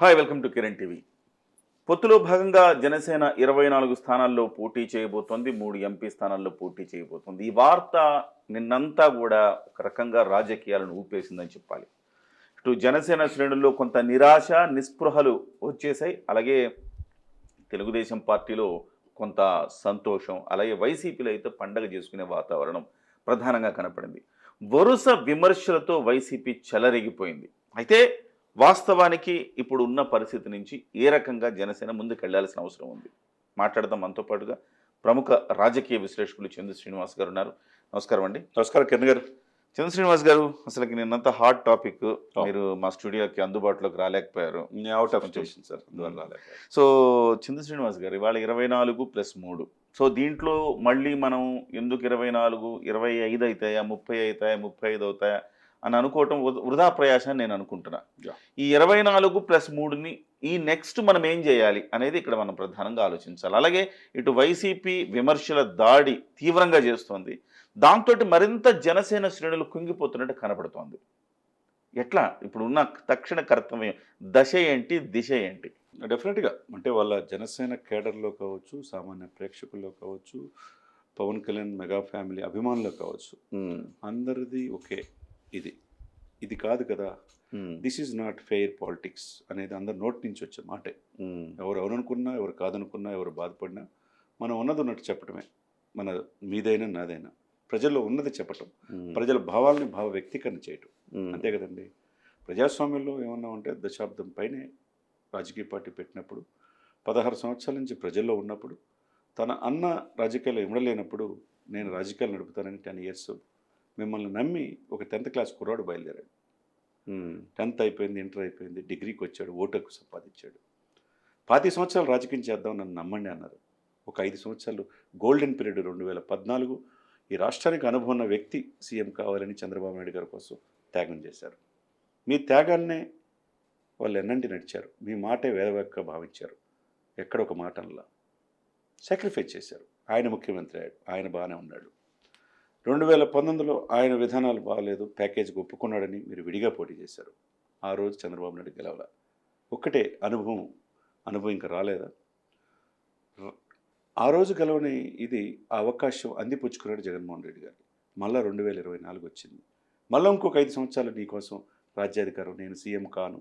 Hi welcome to Kiran TV. పొత్తులో భాగంగా జనసేన ఇరవై నాలుగు స్థానాల్లో పోటీ చేయబోతోంది మూడు ఎంపీ స్థానాల్లో పోటీ చేయబోతోంది. ఈ వార్త నిన్నంతా కూడా ఒక రకంగా రాజకీయాలను ఊపేసిందని చెప్పాలి. ఇటు జనసేన శ్రేణుల్లో కొంత నిరాశ నిస్పృహలు వచ్చేసాయి అలాగే తెలుగుదేశం పార్టీలో కొంత సంతోషం అలాగే వైసీపీలో అయితే పండగ చేసుకునే వాతావరణం ప్రధానంగా కనపడింది. వరుస విమర్శలతో వైసీపీ చెలరేగిపోయింది. అయితే వాస్తవానికి ఇప్పుడు ఉన్న పరిస్థితి నుంచి ఏ రకంగా జనసేన ముందుకు వెళ్ళాల్సిన అవసరం ఉంది? మాట్లాడదాం మనతో పాటుగా ప్రముఖ రాజకీయ విశ్లేషకులు చంద్ర శ్రీనివాస్ గారు ఉన్నారు. నమస్కారం అండి. నమస్కారం కిరణ్ గారు. చంద్ర శ్రీనివాస్ గారు అసలుకి నిన్నంత హాట్ టాపిక్ మీరు మా స్టూడియోకి అందుబాటులోకి రాలేకపోయారు. అవుట్ ఆఫ్ స్టేషన్ సార్ అందువల్ల. సో చంద్ర శ్రీనివాస్ గారు ఇవాళ ఇరవై నాలుగు ప్లస్ మూడు. సో దీంట్లో మళ్ళీ మనం ఎందుకు ఇరవై నాలుగు ఇరవై ఐదు అవుతాయా ముప్పై అవుతాయా ముప్పై ఐదు అవుతాయా? అని అనుకోవటం వృధా ప్రయాసం నేను అనుకుంటున్నా. ఈ ఇరవై నాలుగు ప్లస్ మూడుని ఈ నెక్స్ట్ మనం ఏం చేయాలి అనేది ఇక్కడ మనం ప్రధానంగా ఆలోచించాలి. అలాగే ఇటు వైసీపీ విమర్శల దాడి తీవ్రంగా చేస్తోంది. దాంతో మరింత జనసేన శ్రేణులు కుంగిపోతున్నట్టు కనపడుతోంది. ఎట్లా? ఇప్పుడు ఉన్న తక్షణ కర్తవ్యం దశ ఏంటి దిశ ఏంటి? డెఫినెట్గా అంటే వాళ్ళ జనసేన కేడర్లో కావచ్చు సామాన్య ప్రేక్షకుల్లో కావచ్చు పవన్ కళ్యాణ్ మెగా ఫ్యామిలీ అభిమానులు కావచ్చు. అందరిది ఒకే ఇది. ఇది కాదు కదా. This is not fair politics అనేది అందరి నోటి నుంచి వచ్చే మాటే. ఎవరు అవుననుకున్నా ఎవరు కాదనుకున్నా ఎవరు బాధపడినా మనం ఉన్నది ఉన్నట్టు చెప్పటమే. మన మీదైనా నాదైనా. ప్రజల్లో ఉన్నది చెప్పటం. ప్రజల భావాల్ని భావ వ్యక్తీకరణ చేయటం. అంతే కదండి. ప్రజాస్వామ్యంలో ఏమన్నా ఉంటే దశాబ్దం పైనే రాజకీయ పార్టీ పెట్టినప్పుడు పదహారు సంవత్సరాల నుంచి ప్రజల్లో ఉన్నప్పుడు తన అన్న రాజకీయాలు ఇవ్వలేనప్పుడు నేను రాజకీయాలు నడుపుతానని టెన్ ఇయర్స్ మిమ్మల్ని నమ్మి ఒక టెన్త్ క్లాస్ కుర్రాడు బయలుదేరాడు. టెన్త్ అయిపోయింది ఇంటర్ అయిపోయింది డిగ్రీకి వచ్చాడు ఓటుకు సంపాదించాడు. పాతి సంవత్సరాలు రాజకీయం చేద్దాం నన్ను నమ్మండి అన్నారు. ఒక ఐదు సంవత్సరాలు గోల్డెన్ పీరియడ్ రెండు వేల పద్నాలుగు ఈ రాష్ట్రానికి అనుభవం ఉన్న వ్యక్తి సీఎం కావాలని చంద్రబాబు నాయుడు గారి కోసం త్యాగం చేశారు. మీ త్యాగాన్నే వాళ్ళు ఎన్నంటి నడిచారు. మీ మాటే వేదవాక్గా భావించారు. ఎక్కడ ఒక మాట అనలా. సాక్రిఫైస్ చేశారు. ఆయన ముఖ్యమంత్రి అయ్యాడు. ఆయన బాగానే ఉన్నాడు. రెండు వేల పంతొమ్మిదిలో ఆయన విధానాలు బాగాలేదు ప్యాకేజీకి ఒప్పుకున్నాడని మీరు విడిగా పోటీ చేశారు. ఆ రోజు చంద్రబాబు నాయుడు గెలవాల. ఒక్కటే అనుభవం అనుభవం ఇంకా రాలేదా? ఆ రోజు గెలవని ఇది ఆ అవకాశం అందిపుచ్చుకున్నాడు జగన్మోహన్ రెడ్డి గారు. మళ్ళా రెండు వేల ఇరవై నాలుగు వచ్చింది. మళ్ళీ ఇంకొక ఐదు సంవత్సరాలు నీకోసం రాజ్యాధికారం నేను సీఎం కాను.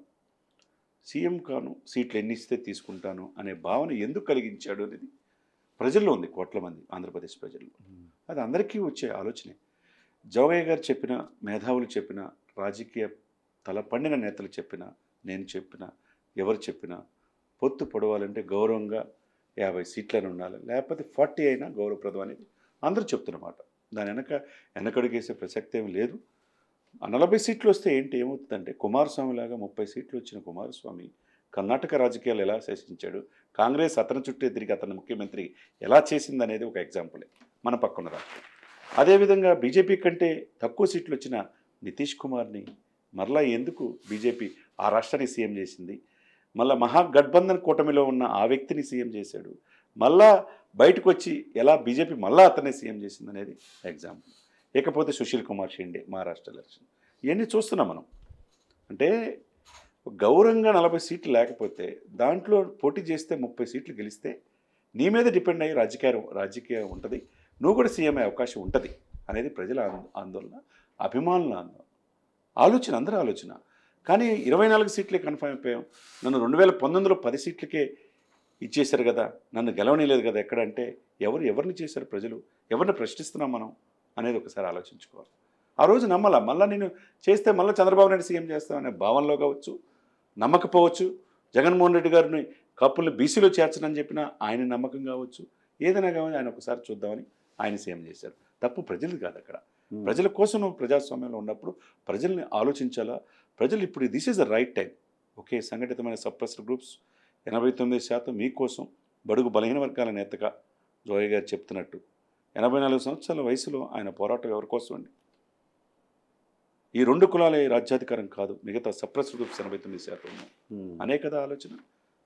సీఎం కాను సీట్లు ఎన్ని ఇస్తే తీసుకుంటాను అనే భావన ఎందుకు కలిగించాడు అనేది ప్రజల్లో ఉంది కోట్ల మంది ఆంధ్రప్రదేశ్ ప్రజల్లో. అది అందరికీ వచ్చే ఆలోచనే. జోగయ్య గారు చెప్పిన మేధావులు చెప్పిన రాజకీయ తల పండిన నేతలు చెప్పిన నేను చెప్పిన ఎవరు చెప్పినా పొత్తు పొడవాలంటే గౌరవంగా యాభై సీట్లను ఉండాలి. లేకపోతే ఫార్టీ అయినా గౌరవప్రదం అనేది అందరూ చెప్తున్నమాట. దాని వెనక వెనకడుగేసే ప్రసక్తి ఏమి లేదు. నలభై సీట్లు వస్తే ఏంటి? ఏమవుతుందంటే కుమారస్వామి లాగా ముప్పై సీట్లు వచ్చిన కుమారస్వామి కర్ణాటక రాజకీయాలు ఎలా శాసించాడు? కాంగ్రెస్ అతని చుట్టూ తిరిగి అతను ముఖ్యమంత్రి ఎలా చేసిందనేది ఒక ఎగ్జాంపులే మన పక్కన రాష్ట్రం అదేవిధంగా బీజేపీ కంటే తక్కువ సీట్లు వచ్చిన నితీష్ కుమార్ని మరలా ఎందుకు బీజేపీ ఆ రాష్ట్రాన్ని సీఎం చేసింది? మళ్ళా మహాగఠబంధన్ కూటమిలో ఉన్న ఆ వ్యక్తిని సీఎం చేశాడు. మళ్ళా బయటకు వచ్చి ఎలా బీజేపీ మళ్ళా అతనే సీఎం చేసింది అనేది ఎగ్జాంపుల్ ఇకపోతే సుశీల్ కుమార్ షిండే మహారాష్ట్ర ఎలక్షన్. ఇవన్నీ చూస్తున్నాం మనం. అంటే గౌరవంగా నలభై సీట్లు లేకపోతే దాంట్లో పోటీ చేస్తే ముప్పై సీట్లు గెలిస్తే నీ మీద డిపెండ్ అయ్యి రాజకీయం రాజకీయం ఉంటుంది. నువ్వు కూడా సీఎం అయ్యే అవకాశం ఉంటుంది అనేది ప్రజల ఆందోళన అభిమానుల ఆందోళన. ఆలోచన అందరూ ఆలోచన. కానీ ఇరవై నాలుగు సీట్లే కన్ఫర్మ్ అయిపోయాం. నన్ను రెండు వేల పంతొమ్మిదిలో పది సీట్లకే ఇచ్చేశారు కదా నన్ను గెలవనీయలేదు కదా ఎక్కడంటే ఎవరు ఎవరిని చేశారు ప్రజలు ఎవరిని ప్రశ్నిస్తున్నాం మనం అనేది ఒకసారి ఆలోచించుకోవాలి. ఆ రోజు నమ్మాల మళ్ళీ నేను చేస్తే మళ్ళీ చంద్రబాబు నాయుడు సీఎం చేస్తామనే భావనలో కావచ్చు నమ్మకపోవచ్చు. జగన్మోహన్ రెడ్డి గారిని కప్పుల్ని బీసీలో చేర్చనని చెప్పినా ఆయన నమ్మకం కావచ్చు. ఏదైనా కావాలి ఆయన ఒకసారి చూద్దామని ఆయన సీఎం చేశారు. తప్పు ప్రజలు కాదు అక్కడ. ప్రజల కోసం నువ్వు ప్రజాస్వామ్యంలో ఉన్నప్పుడు ప్రజల్ని ఆలోచించాలా? ప్రజలు ఇప్పుడు this is the right time. Okay సంఘటితమైన suppressed groups ఎనభై తొమ్మిది శాతం మీకోసం బడుగు బలహీన వర్గాల నేతగా జోయ్ గారు చెప్తున్నట్టు. ఎనభై నాలుగు సంవత్సరాల వయసులో ఆయన పోరాటం ఎవరి కోసం అండి? ఈ రెండు కులాలే రాజ్యాధికారం కాదు మిగతా సప్రెస్డ్ గ్రూప్స్ ఎనభై తొమ్మిది శాతం ఉన్నాయి అనే కదా ఆలోచన.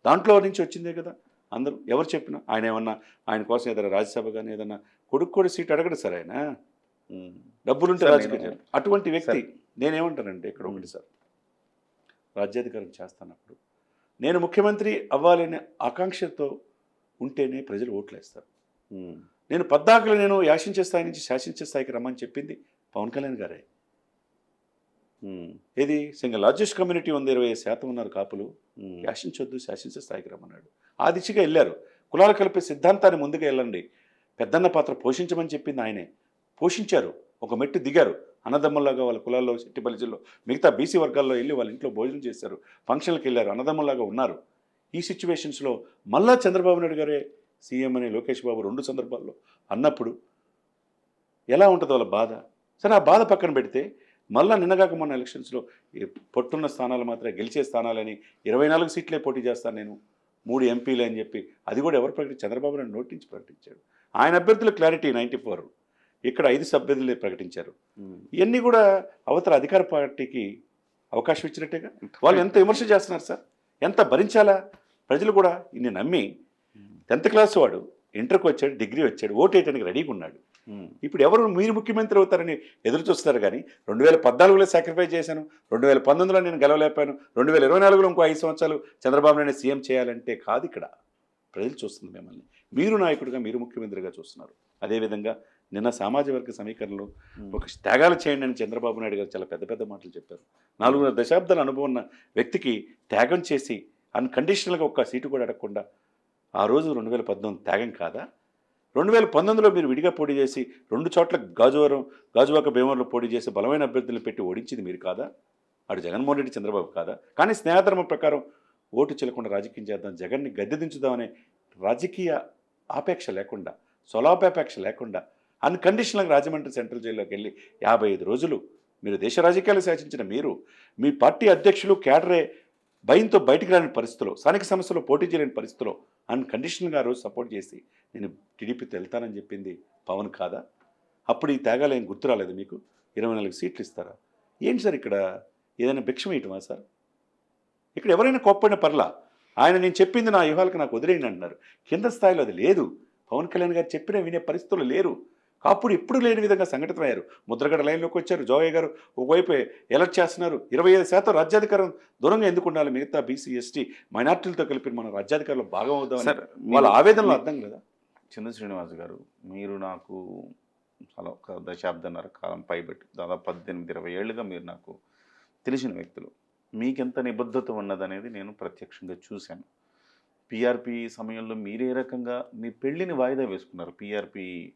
దాంట్లో నుంచి వచ్చిందే కదా. అందరూ ఎవరు చెప్పినా ఆయన ఏమన్నా ఆయన కోసం ఏదైనా రాజ్యసభ కానీ ఏదైనా కొడుకు కూడా సీట్ అడగడు సార్ ఆయన. డబ్బులుంటే రాజకీయం. అటువంటి వ్యక్తి. నేనేమంటానంటే ఇక్కడ ఒకటి సార్. రాజ్యాధికారం చేస్తున్నప్పుడు నేను ముఖ్యమంత్రి అవ్వాలనే ఆకాంక్షతో ఉంటేనే ప్రజలు ఓట్లేస్తారు. నేను పద్దాకలు నేను యాశించే స్థాయి నుంచి శాసించే స్థాయికి రమ్మని చెప్పింది పవన్ కళ్యాణ్ గారే. ఏది? సింగల్ లార్జెస్ట్ కమ్యూనిటీ ఉంది ఇరవై శాతం ఉన్నారు కాపులు. శాసించొద్దు శాసించే స్థాయికి రమ్మన్నాడు. ఆ దిశగా వెళ్ళారు. కులాలు కలిపే సిద్ధాంతాన్ని ముందుకు వెళ్ళండి. పెద్దన్న పాత్ర పోషించమని చెప్పింది ఆయనే. పోషించారు. ఒక మెట్టు దిగారు. అన్నదమ్ముల్లాగా వాళ్ళ కులాల్లో శెట్టి బలిజల్లో మిగతా బీసీ వర్గాల్లో వెళ్ళి వాళ్ళ ఇంట్లో భోజనం చేశారు. ఫంక్షన్లకు వెళ్ళారు. అన్నదమ్ముల్లాగా ఉన్నారు. ఈ సిచ్యువేషన్స్లో మళ్ళా చంద్రబాబు నాయుడు గారే సీఎం అని లోకేష్ బాబు రెండు సందర్భాల్లో అన్నప్పుడు ఎలా ఉంటుంది వాళ్ళ బాధ? సరే ఆ బాధ పక్కన పెడితే మళ్ళా నిన్నగాక మొన్న ఎలక్షన్స్లో పొట్టున్న స్థానాలు మాత్రమే గెలిచే స్థానాలని ఇరవై నాలుగు సీట్లే పోటీ చేస్తాను నేను. మూడు ఎంపీలు అని చెప్పి అది కూడా ఎవరు ప్రకటించి చంద్రబాబు నాయుడు నోటి నుంచి ప్రకటించాడు. ఆయన అభ్యర్థుల క్లారిటీ నైంటీ ఫోర్ ఇక్కడ ఐదు సభ్యులే ప్రకటించారు. ఇవన్నీ కూడా అవతల అధికార పార్టీకి అవకాశం ఇచ్చినట్టేగా? వాళ్ళు ఎంత విమర్శ చేస్తున్నారు సార్? ఎంత భరించాలా? ప్రజలు కూడా ఇన్ని నమ్మి టెన్త్ క్లాస్ వాడు ఇంటర్కి వచ్చాడు డిగ్రీ వచ్చాడు ఓటు వేయడానికి రెడీగా ఉన్నాడు. ఇప్పుడు ఎవరు మీరు ముఖ్యమంత్రి అవుతారని ఎదురు చూస్తారు కానీ రెండు వేల పద్నాలుగులో సాక్రిఫైస్ చేశాను రెండు వేల పంతొమ్మిదిలో నేను గెలవలేపాను రెండు వేల ఇరవై నాలుగులో ఇంకో ఐదు సంవత్సరాలు చంద్రబాబు నాయుడు సీఎం చేయాలంటే కాదు ఇక్కడ. ప్రజలు చూస్తుంది మిమ్మల్ని. మీరు నాయకుడిగా మీరు ముఖ్యమంత్రిగా చూస్తున్నారు. అదేవిధంగా నిన్న సామాజిక వర్గ సమీకరణలో. ఒక త్యాగాలు చేయండి అని చంద్రబాబు నాయుడు గారు చాలా పెద్ద పెద్ద మాటలు చెప్పారు. నాలుగున్నర దశాబ్దాల అనుభవం ఉన్న వ్యక్తికి త్యాగం చేసి అన్కండిషనల్గా ఒక్క సీటు కూడా అడగకుండా ఆ రోజు రెండు వేల పద్నాలుగు త్యాగం కాదా? రెండు వేల పంతొమ్మిదిలో మీరు విడిగా పోటీ చేసి రెండు చోట్ల గాజువారం గాజువాక భీమవరంలో పోటీ చేసి బలమైన అభ్యర్థులను పెట్టి ఓడించింది మీరు కాదా? అటు జగన్మోహన్ రెడ్డి చంద్రబాబు కాదా? కానీ స్నేహధర్మం ప్రకారం ఓటు చెల్లకుండా రాజకీయం చేద్దాం జగన్ని గద్దె దించుదామనే రాజకీయ ఆపేక్ష లేకుండా స్వలాపేక్ష లేకుండా అన్కండిషనల్గా రాజమండ్రి సెంట్రల్ జైల్లోకి వెళ్ళి యాభై ఐదు రోజులు మీరు దేశ రాజకీయాలు శాసించిన మీరు మీ పార్టీ అధ్యక్షులు కేడరే భయంతో బయటికి రాని పరిస్థితిలో స్థానిక సమస్యలో పోటీ చేయలేని పరిస్థితిలో అన్కండిషనల్గా రోజు సపోర్ట్ చేసి నేను టీడీపీతో వెళ్తానని చెప్పింది పవన్ కాదా? అప్పుడు ఈ త్యాగాలు ఏం గుర్తు రాలేదు మీకు? ఇరవై నాలుగు సీట్లు ఇస్తారా? ఏంటి సార్ ఇక్కడ? ఏదైనా భిక్షం ఇయటమా సార్? ఇక్కడ ఎవరైనా కోప్పడిన పర్లా? ఆయన నేను చెప్పింది నా వ్యూహాలకు నాకు వదిలేయండి అంటున్నారు. కింద స్థాయిలో అది లేదు. పవన్ కళ్యాణ్ గారు చెప్పిన వినే పరిస్థితులు లేరు. అప్పుడు ఎప్పుడు లేని విధంగా సంఘటన అయ్యారు ముద్రగడ లైన్లోకి వచ్చారు. జోగయ్య గారు ఒకవైపు ఎలర్ట్ చేస్తున్నారు. ఇరవై ఐదు శాతం రాజ్యాధికారం దూరంగా ఎందుకు ఉండాలి? మిగతా బీసీ ఎస్టీ మైనార్టీలతో కలిపి మన రాజ్యాధికారంలో భాగం అవుదామని సార్ వాళ్ళ ఆవేదనలో అర్థం కదా చంద్ర శ్రీనివాస్ గారు మీరు నాకు చాలా ఒక దశాబ్దన్నర కాలం పైబట్టి దాదాపు పద్దెనిమిది ఇరవై ఏళ్ళుగా మీరు నాకు తెలిసిన వ్యక్తులు. మీకెంత నిబద్ధత ఉన్నదనేది నేను ప్రత్యక్షంగా చూశాను. పిఆర్పి సమయంలో మీరే రకంగా మీ పెళ్ళిని వాయిదా వేసుకున్నారు. పిఆర్పి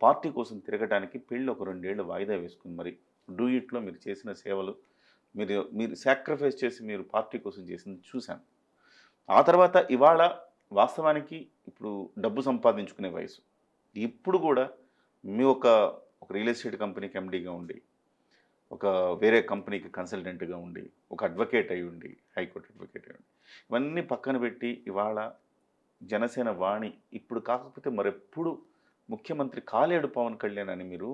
పార్టీ కోసం తిరగటానికి పెళ్ళి ఒక రెండేళ్ళు వాయిదా వేసుకుని మరి డూ ఇట్లో మీరు చేసిన సేవలు మీరు మీరు సాక్రిఫైస్ చేసి మీరు పార్టీ కోసం చేసింది చూశాను. ఆ తర్వాత ఇవాళ వాస్తవానికి ఇప్పుడు డబ్బు సంపాదించుకునే వయసు. ఇప్పుడు కూడా మీ ఒక ఒక రియల్ ఎస్టేట్ కంపెనీకి ఎండీగా ఉండి ఒక వేరే కంపెనీకి కన్సల్టెంట్గా ఉండి ఒక అడ్వకేట్ అయి ఉండి హైకోర్టు అడ్వకేట్ అయి ఉండి ఇవన్నీ పక్కన పెట్టి ఇవాళ జనసేన వాణి ఇప్పుడు కాకపోతే మరెప్పుడు ముఖ్యమంత్రి కాలేడు పవన్ కళ్యాణ్ అని మీరు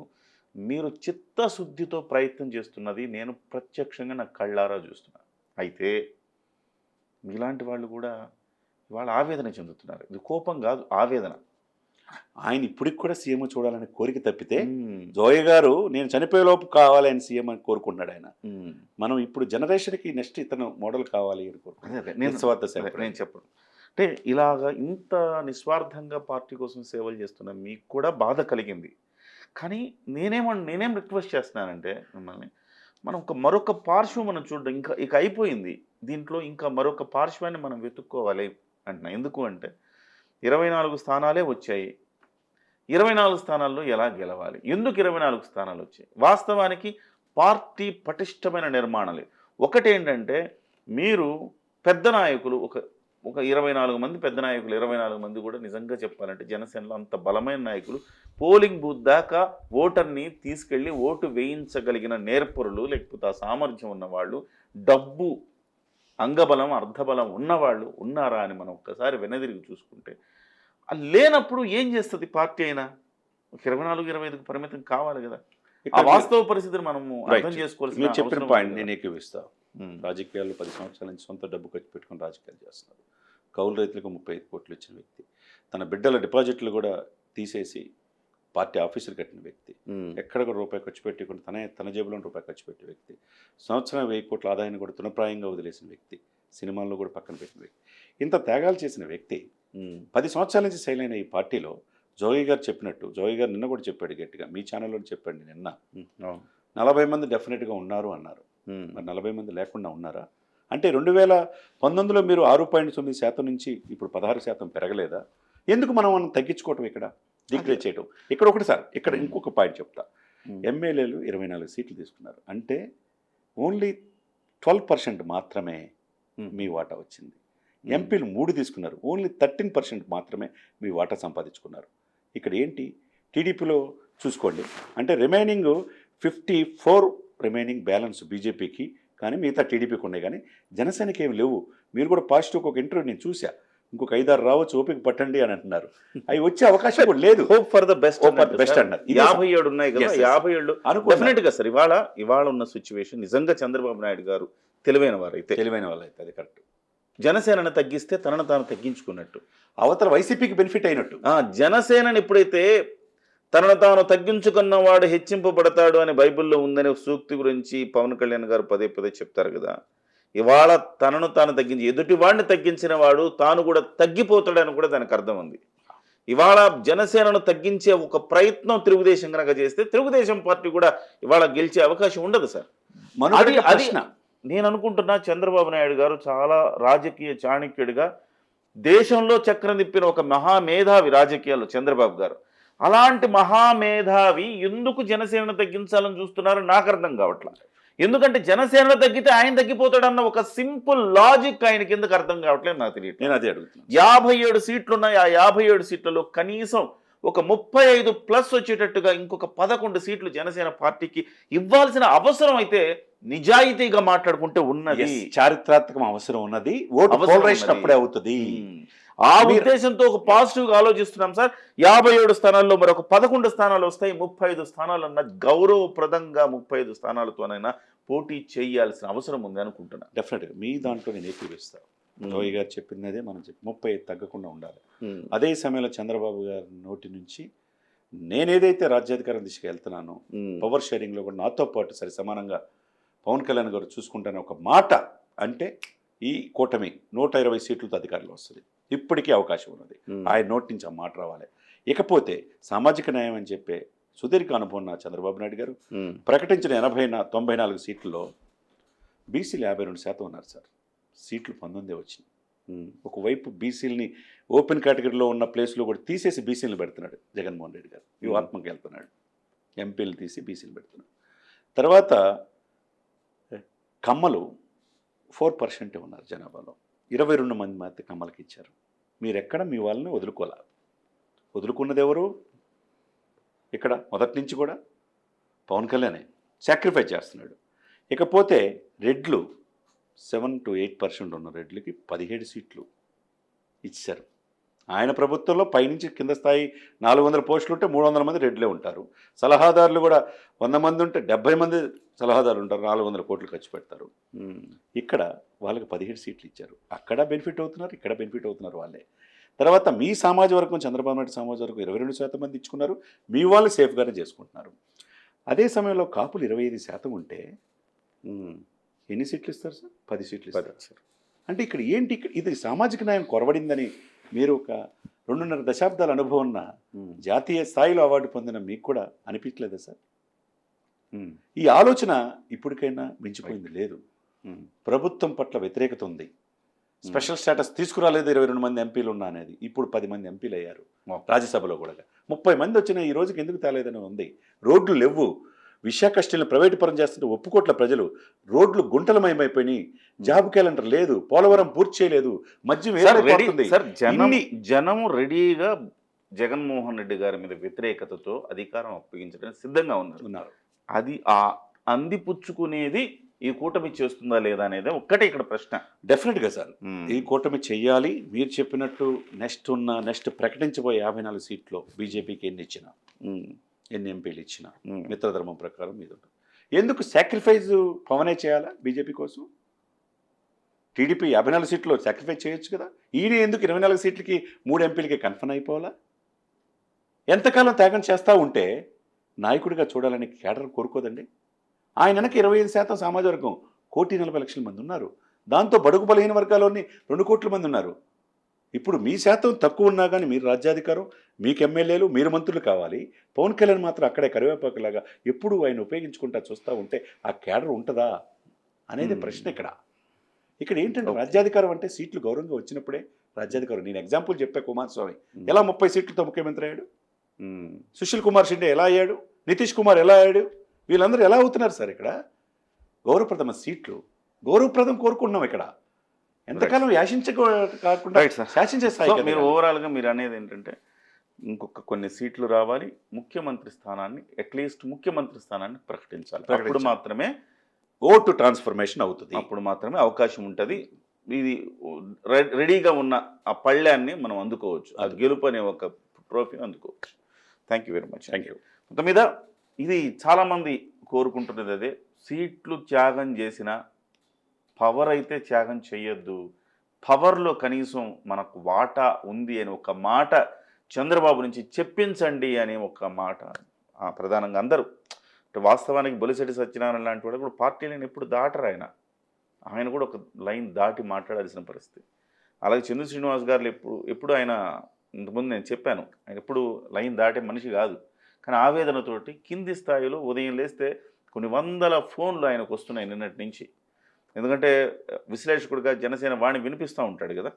మీరు చిత్తశుద్ధితో ప్రయత్నం చేస్తున్నది నేను ప్రత్యక్షంగా నా కళ్ళారా చూస్తున్నాను అయితే మీలాంటి వాళ్ళు కూడా ఇవాళ ఆవేదన చెందుతున్నారు ఇది కోపం కాదు ఆవేదన ఆయన ఇప్పటికి కూడా సీఎం చూడాలనే కోరిక తప్పితే. జోయ్ గారు నేను చనిపోయేలోపు కావాలి ఆయన సీఎం అని కోరుకుంటున్నాడు ఆయన. మనం ఇప్పుడు జనరేషన్కి నెక్స్ట్ ఇతను మోడల్ కావాలి అని. నేను నిస్వార్థ సేవ. అదే, నేను చెప్పను అంటే ఇలాగా ఇంత నిస్వార్థంగా పార్టీ కోసం సేవలు చేస్తున్న మీకు కూడా బాధ కలిగింది. కానీ నేనేమో నేనేం రిక్వెస్ట్ చేస్తున్నానంటే మిమ్మల్ని మనం ఒక మరొక పార్శ్వం మనం చూడడం ఇంకా ఇక అయిపోయింది. దీంట్లో ఇంకా మరొక పార్శ్వాన్ని మనం వెతుక్కోవాలి అంటున్నా. ఎందుకు అంటే ఇరవై నాలుగు స్థానాలే వచ్చాయి. ఇరవై నాలుగు స్థానాల్లో ఎలా గెలవాలి? ఎందుకు ఇరవై నాలుగు స్థానాలు వచ్చాయి? వాస్తవానికి పార్టీ పటిష్టమైన నిర్మాణాలు. ఒకటేంటంటే మీరు పెద్ద నాయకులు ఒక ఒక ఇరవై నాలుగు మంది పెద్ద నాయకులు ఇరవై నాలుగు మంది కూడా నిజంగా చెప్పాలంటే జనసేనలో అంత బలమైన నాయకులు. పోలింగ్ బూత్ దాకా ఓటర్ని తీసుకెళ్ళి ఓటు వేయించగలిగిన నేర్పరులు లేకపోతే ఆ సామర్థ్యం ఉన్నవాళ్ళు డబ్బు అంగబలం అర్ధబలం ఉన్నవాళ్ళు ఉన్నారా అని మనం ఒక్కసారి వెనదిరిగి చూసుకుంటే లేనప్పుడు ఏం చేస్తుంది పార్టీ అయినా? ఒక ఇరవై నాలుగు ఇరవై ఐదుకు పరిమితం కావాలి కదా. ఆ వాస్తవ పరిస్థితిని మనము అర్థం మీరు చెప్పిన పాయింట్ నేను కదా. రాజకీయాల్లో పది సంవత్సరాల నుంచి సొంత డబ్బు ఖర్చు పెట్టుకుని రాజకీయాలు చేస్తున్నారు. కౌలు రైతులకు ముప్పై ఐదు కోట్లు ఇచ్చిన వ్యక్తి. తన బిడ్డల డిపాజిట్లు కూడా తీసేసి పార్టీ ఆఫీసులు కట్టిన వ్యక్తి. ఎక్కడ కూడా రూపాయి ఖర్చు పెట్టుకుని తనే తన జేబులో రూపాయి ఖర్చు పెట్టే వ్యక్తి. సంవత్సరం వెయ్యి కోట్ల ఆదాయాన్ని కూడా తృణప్రాయంగా వదిలేసిన వ్యక్తి. సినిమాల్లో కూడా పక్కన పెట్టిన వ్యక్తి. ఇంత త్యాగాలు చేసిన వ్యక్తి పది సంవత్సరాల నుంచి అయిన ఈ పార్టీలో జోగి గారు చెప్పినట్టు జోగి గారు నిన్న కూడా చెప్పాడు గట్టిగా మీ ఛానల్లో చెప్పండి నిన్న. నలభై మంది డెఫినెట్గా ఉన్నారు అన్నారు. మరి నలభై మంది లేకుండా ఉన్నారా? అంటే రెండు వేల పంతొమ్మిదిలో మీరు ఆరు పాయింట్ తొమ్మిది శాతం నుంచి ఇప్పుడు పదహారు శాతం పెరగలేదా? ఎందుకు మనం మనం తగ్గించుకోవటం ఇక్కడ? డిక్లేర్ చేయటం. ఇక్కడ ఒకటి సార్ ఇక్కడ ఇంకొక పాయింట్ చెప్తా. ఎమ్మెల్యేలు ఇరవై నాలుగు సీట్లు తీసుకున్నారు. అంటే ఓన్లీ ట్వెల్వ్ పర్సెంట్ మాత్రమే మీ వాటా వచ్చింది. ఎంపీలు మూడు తీసుకున్నారు. ఓన్లీ థర్టీన్ పర్సెంట్ మాత్రమే మీ వాటా సంపాదించుకున్నారు. ఇక్కడ ఏంటి? టీడీపీలో చూసుకోండి. అంటే remaining fifty four remaining balance బీజేపీకి కానీ మిగతా టీడీపీకి ఉన్నాయి. కానీ జనసేనకి ఏమి లేవు. మీరు కూడా పాజిటివ్ ఒక ఇంటర్వ్యూ నేను చూసా ఇంకొక ఐదారు రావచ్చు ఓపిక పట్టండి అని అంటున్నారు. అవి వచ్చే అవకాశం కూడా లేదు. Hope for the best best అన్నారు. యాభై ఏడు ఉన్నాయి కదా. యాభై ఏళ్ళు గా సార్ ఇవాళ ఇవాళ ఉన్న సిచ్యువేషన్ నిజంగా చంద్రబాబు నాయుడు గారు తెలివైన వారైతే. తెలివైన వాళ్ళు అయితే అది కరెక్ట్ జనసేనని తగ్గిస్తే తనను తాను తగ్గించుకున్నట్టు. అవతల వైసీపీకి బెనిఫిట్ అయినట్టు. ఆ జనసేనని ఎప్పుడైతే తనను తాను తగ్గించుకున్నవాడు హెచ్చింపబడతాడు అని బైబిల్లో ఉందనే సూక్తి గురించి పవన్ కళ్యాణ్ గారు పదే పదే చెప్తారు కదా. ఇవాళ తనను తాను తగ్గించి ఎదుటి వాడిని తగ్గించిన వాడు తాను కూడా తగ్గిపోతాడని కూడా దానికి అర్థం ఉంది. ఇవాళ జనసేనను తగ్గించే ఒక ప్రయత్నం తెలుగుదేశం కనుక చేస్తే తెలుగుదేశం పార్టీ కూడా ఇవాళ గెలిచే అవకాశం ఉండదు సార్. అది- అది- నేను అనుకుంటున్నా చంద్రబాబు నాయుడు గారు చాలా రాజకీయ చాణక్యుడిగా దేశంలో చక్రం తిప్పిన ఒక మహామేధావి రాజకీయాలు చంద్రబాబు గారు. అలాంటి మహామేధావి ఎందుకు జనసేనను తగ్గించాలని చూస్తున్నారు? నాకు అర్థం కావట్లా. ఎందుకంటే జనసేనను తగ్గితే ఆయన తగ్గిపోతాడన్న ఒక సింపుల్ లాజిక్ ఆయనకి ఎందుకు అర్థం కావట్లేదు నాకు తెలియదు నేను అదే అడుగుతున్నాను. యాభై ఏడు సీట్లు ఉన్నాయి ఆ యాభై ఏడు సీట్లలో కనీసం ఒక ముప్పై ఐదు ప్లస్ వచ్చేటట్టుగా ఇంకొక పదకొండు సీట్లు జనసేన పార్టీకి ఇవ్వాల్సిన అవసరం అయితే నిజాయితీగా మాట్లాడుకుంటే ఉన్నది. చారిత్రాత్మకం అవసరం ఉన్నది. ఓటు. అప్పుడే అవుతుంది. ఆ ఉద్దేశంతో ఒక పాజిటివ్గా ఆలోచిస్తున్నాం సార్. యాభై ఏడు స్థానాల్లో మరొక పదకొండు స్థానాలు వస్తాయి. ముప్పై ఐదు స్థానాలు అన్న గౌరవప్రదంగా ముప్పై ఐదు స్థానాలతోనైనా పోటీ చేయాల్సిన అవసరం ఉంది అనుకుంటున్నా. డెఫినెట్గా మీ దాంట్లో నేను ఏకీపిస్తాను రోయ్ గారు చెప్పింది మనం చెప్పి ముప్పై తగ్గకుండా ఉండాలి. అదే సమయంలో చంద్రబాబు గారి నోటి నుంచి నేనేదైతే రాజ్యాధికారం దిశగా వెళ్తున్నానో. పవర్ షేరింగ్లో కూడా నాతో పాటు సరి సమానంగా పవన్ కళ్యాణ్ గారు చూసుకుంటానే ఒక మాట అంటే ఈ కూటమి నూట ఇరవై సీట్లతో అధికారంలో వస్తుంది. ఇప్పటికీ అవకాశం ఉన్నది. ఆయన నోటి నుంచి ఆ మాట రావాలి. ఇకపోతే సామాజిక న్యాయం అని చెప్పే సుదీర్ఘ అనుభవం చంద్రబాబు నాయుడు గారు. ప్రకటించిన ఎనభై తొంభై నాలుగు సీట్లలో బీసీలు యాభై రెండు శాతం ఉన్నారు సార్. సీట్లు పంతొమ్మిదే వచ్చినాయి. ఉమ్. ఒకవైపు బీసీలని ఓపెన్ కేటగిరీలో ఉన్న ప్లేస్లో కూడా తీసేసి బీసీలను పెడుతున్నాడు జగన్మోహన్ రెడ్డి గారు. వ్యూహాత్మక వెళ్తున్నాడు. ఎంపీలు తీసి బీసీలు పెడుతున్నాడు. తర్వాత కమ్మలు ఫోర్ పర్సెంటే ఉన్నారు జనాభాలో. ఇరవై రెండు మంది మాత్రం కమ్మలకి ఇచ్చారు మీరు ఎక్కడ మీ వాళ్ళని వదులుకోలే. వదులుకున్నది ఎవరు ఇక్కడ మొదటి నుంచి కూడా పవన్ కళ్యాణే సాక్రిఫైస్ చేస్తున్నాడు. ఇకపోతే రెడ్లు సెవెన్ టు ఎయిట్ పర్సెంట్ ఉన్న రెడ్లకి పదిహేడు సీట్లు ఇచ్చారు. ఆయన ప్రభుత్వంలో పైనుంచి కింద స్థాయి నాలుగు వందల పోస్టులు ఉంటే మూడు వందల మంది రెడ్లే ఉంటారు సలహాదారులు కూడా వంద మంది ఉంటే డెబ్బై మంది సలహాదారులు ఉంటారు నాలుగు వందల కోట్లు ఖర్చు పెడతారు. ఇక్కడ వాళ్ళకి పదిహేడు సీట్లు ఇచ్చారు అక్కడ బెనిఫిట్ అవుతున్నారు ఇక్కడ బెనిఫిట్ అవుతున్నారు వాళ్ళే తర్వాత మీ సమాజ వర్గం చంద్రబాబు నాయుడు సమాజ వర్గం ఇరవై రెండు శాతం మంది ఇచ్చుకున్నారు మీ వాళ్ళు సేఫ్గానే చేసుకుంటున్నారు అదే సమయంలో కాపులు ఇరవై ఐదు శాతం ఉంటే. ఎన్ని సీట్లు ఇస్తారు సార్ పది సీట్లు ఇస్తారు. అంటే ఇక్కడ ఏంటి ఇక్కడ ఇది సామాజిక న్యాయం కొరవడిందని మీరు ఒక రెండున్నర దశాబ్దాల అనుభవం ఉన్న. జాతీయ స్థాయిలో అవార్డు పొందిన మీకు కూడా అనిపించలేదా సార్. ఈ ఆలోచన ఇప్పటికైనా మించిపోయింది లేదు. ప్రభుత్వం పట్ల వ్యతిరేకత ఉంది. స్పెషల్ స్టేటస్ తీసుకురాలేదు ఇరవై రెండు మంది ఎంపీలు ఉన్నా అనేది. ఇప్పుడు పది మంది ఎంపీలు అయ్యారు. రాజ్యసభలో కూడా. ముప్పై మంది వచ్చిన ఈ రోజుకి ఎందుకు తేలేదని ఉంది? రోడ్లు లేవు. విశాఖ స్టీల్ని ప్రైవేటు పరం చేస్తుంటే ఒప్పుకోట్ల ప్రజలు రోడ్లు గుంటలమయమైపోయినాయి. జాబ్ క్యాలెండర్ లేదు. పోలవరం పూర్తి చేయలేదు. మద్యం జనం జనం రెడీగా జగన్మోహన్ రెడ్డి గారి మీద వ్యతిరేకతతో అధికారం అప్పగించడానికి సిద్ధంగా ఉన్నారు. ఉన్నారు. అది ఆ అందిపుచ్చుకునేది ఈ కూటమి చేస్తుందా లేదా అనేది ఒక్కటే ఇక్కడ ప్రశ్న. డెఫినెట్గా సార్. ఈ కూటమి చెయ్యాలి మీరు చెప్పినట్టు నెక్స్ట్ ఉన్న నెక్స్ట్ ప్రకటించబోయే యాభై నాలుగు సీట్లో బీజేపీకి ఎన్ని ఇచ్చినా. ఎన్ని ఎంపీలు ఇచ్చినా. మిత్రధర్మం ప్రకారం మీద ఎందుకు సాక్రిఫైస్ పవనే చేయాలా బీజేపీ కోసం? టీడీపీ యాభై నాలుగు సీట్లు సాక్రిఫైస్ చేయొచ్చు కదా? ఈయన ఎందుకు ఇరవై నాలుగు సీట్లకి మూడు ఎంపీలకి కన్ఫర్మ్ అయిపోవాలా? ఎంతకాలం త్యాగం చేస్తూ ఉంటే నాయకుడిగా చూడాలని కేడర్ కోరుకోదండి? ఆయన వెనక ఇరవై ఐదు శాతం సామాజిక వర్గం కోటి నలభై లక్షల మంది ఉన్నారు. దాంతో బడుగు బలహీన వర్గాల్లోని రెండు కోట్ల మంది ఉన్నారు. ఇప్పుడు మీ శాతం తక్కువ ఉన్నా కానీ మీరు రాజ్యాధికారం మీకు ఎమ్మెల్యేలు మీరు మంత్రులు కావాలి. పవన్ కళ్యాణ్ మాత్రం అక్కడే కరివేపాకులాగా ఎప్పుడు ఆయన ఉపయోగించుకుంటా చూస్తూ ఉంటే ఆ కేడర్ ఉంటుందా అనేది. ప్రశ్న ఇక్కడ. ఇక్కడ ఏంటంటే రాజ్యాధికారం అంటే సీట్లు గౌరవంగా వచ్చినప్పుడే రాజ్యాధికారం. నేను ఎగ్జాంపుల్ చెప్పా కుమారస్వామి. ఎలా ముప్పై సీట్లతో ముఖ్యమంత్రి అయ్యాడు. సుశీల్ కుమార్ షిండే ఎలా అయ్యాడు? నితీష్ కుమార్ ఎలా అయ్యాడు? వీళ్ళందరూ ఎలా అవుతున్నారు సార్ ఇక్కడ? గౌరవప్రదమ సీట్లు గౌరవప్రదం కోరుకుంటున్నాం ఇక్కడ. ఎంతకాలం యాశించ కాకుండా. శాసించే స్థాయి మీరు. ఓవరాల్గా మీరు అనేది ఏంటంటే ఇంకొక కొన్ని సీట్లు రావాలి ముఖ్యమంత్రి స్థానాన్ని అట్లీస్ట్ ముఖ్యమంత్రి స్థానాన్ని ప్రకటించాలి. అప్పుడు. మాత్రమే ఓటు ట్రాన్స్ఫర్మేషన్ అవుతుంది. అప్పుడు మాత్రమే అవకాశం ఉంటుంది. ఇది రెడీగా ఉన్న ఆ పళ్ళాన్ని మనం అందుకోవచ్చు. అది గెలుపు అనే ఒక ట్రోఫీని అందుకోవచ్చు. Thank you very much thank you మొత్తం మీద ఇది చాలామంది కోరుకుంటున్నది అదే. సీట్లు త్యాగం చేసిన పవర్ అయితే త్యాగం చేయొద్దు పవర్లో కనీసం మనకు వాటా ఉంది అని ఒక మాట చంద్రబాబు నుంచి చెప్పించండి అనే ఒక మాట ప్రధానంగా అందరూ. అంటే వాస్తవానికి బొలిసెటి సత్యనారాయణ లాంటి వాడు కూడా పార్టీలను ఎప్పుడు దాటరు ఆయన. ఆయన కూడా ఒక లైన్ దాటి మాట్లాడాల్సిన పరిస్థితి. అలాగే చంద్ర శ్రీనివాస్ గారు ఎప్పుడు ఎప్పుడు ఆయన ఇంతకుముందు నేను చెప్పాను ఆయన ఎప్పుడు లైన్ దాటే మనిషి కాదు. కానీ ఆవేదనతోటి కింది స్థాయిలో ఉదయం లేస్తే కొన్ని వందల ఫోన్లు ఆయనకు వస్తున్నాయి నిన్నటి నుంచి. ఎందుకంటే విశ్లేషకుడిగా జనసేన వాణి వినిపిస్తూ ఉంటాడు కదా.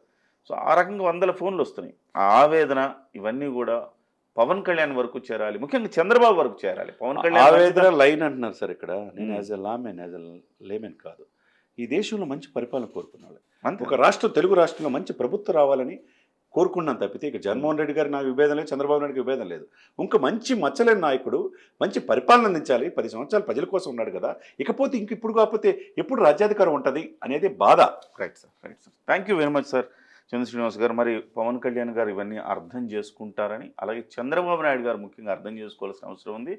సో ఆ రకంగా వందల ఫోన్లు వస్తున్నాయి. ఆ ఆవేదన ఇవన్నీ కూడా పవన్ కళ్యాణ్ వరకు చేరాలి. ముఖ్యంగా చంద్రబాబు వరకు చేరాలి. పవన్ కళ్యాణ్ ఆవేదన లైన్ అంటున్నారు సార్ ఇక్కడ. నేను Hmm. As a layman as a layman కాదు. ఈ దేశంలో మంచి పరిపాలన కోరుకున్నాడు అంతే. ఒక రాష్ట్రం తెలుగు రాష్ట్రంలో మంచి ప్రభుత్వం రావాలని కోరుకున్నాను తప్పితే ఇక జగన్మోహన్ రెడ్డి గారికి నాకు విభేదం లేదు చంద్రబాబు నాయుడికి విభేదం లేదు. ఇంకా మంచి మచ్చలేని నాయకుడు మంచి పరిపాలన అందించాలి పది సంవత్సరాలు ప్రజల కోసం ఉన్నాడు కదా ఇకపోతే ఇంక ఇప్పుడు కాకపోతే ఎప్పుడు రాజ్యాధికారం ఉంటుంది అనేది బాధ. Right sir right sir thank you very much sir Chandra Srinivas garu మరి పవన్ కళ్యాణ్ గారు ఇవన్నీ అర్థం చేసుకుంటారని అలాగే చంద్రబాబు నాయుడు గారు ముఖ్యంగా అర్థం చేసుకోవాల్సిన అవసరం ఉంది.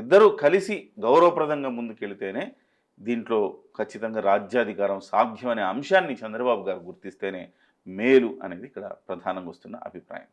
ఇద్దరు కలిసి గౌరవప్రదంగా ముందుకెళితేనే దీంట్లో ఖచ్చితంగా రాజ్యాధికారం సాధ్యం అనే అంశాన్ని చంద్రబాబు గారు గుర్తిస్తేనే మేలు అనేది ఇక్కడ ప్రధానంగా వస్తున్న అభిప్రాయం.